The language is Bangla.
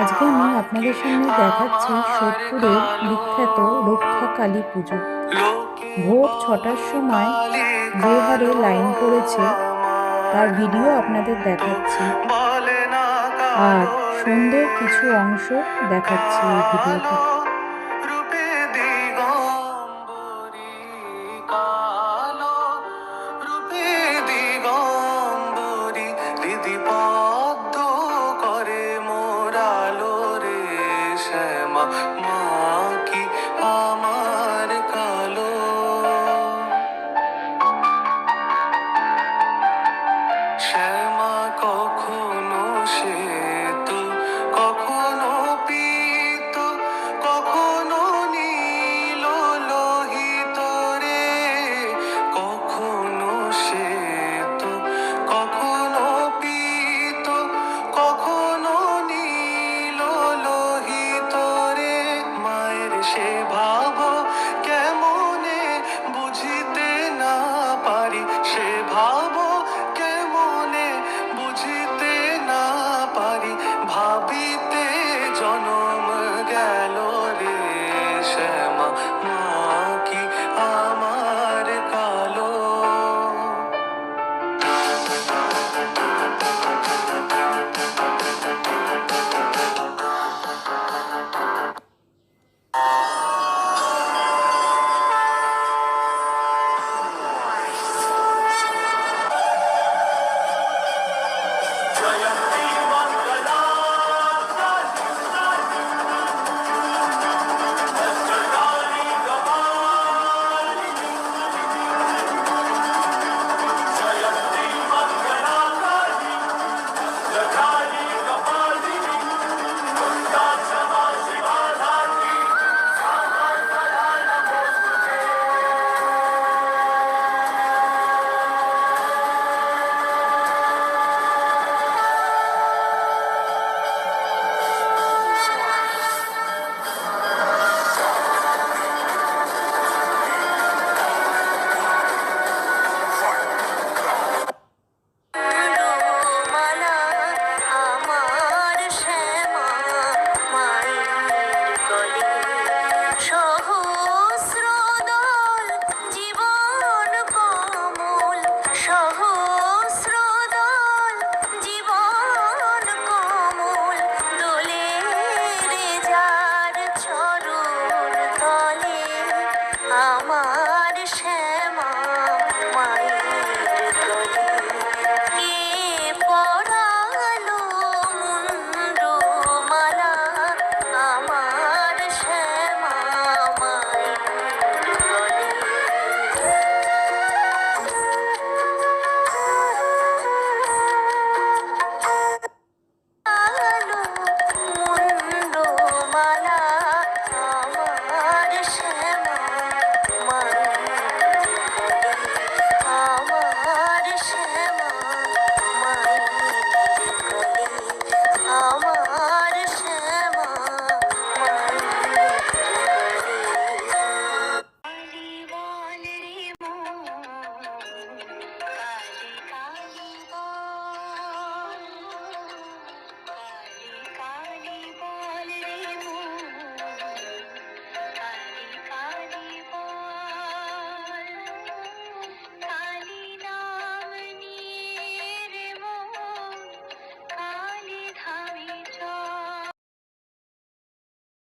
আজকে আমি আপনাদের সামনে দেখাচ্ছি সোদপুরের বিখ্যাত রক্ষাকালী পুজো। ভোর ছটার সময় যে হারে লাইন পড়েছে, তার ভিডিও আপনাদের দেখাচ্ছি। আর সুন্দর কিছু অংশ দেখাচ্ছি এই ভিডিওতে। my. সে ভাবো কেমনে বুঝিতে না পারি? সে ভাব কেমনে বুঝিতে না পারি? ভাবিতে জন 忙吗？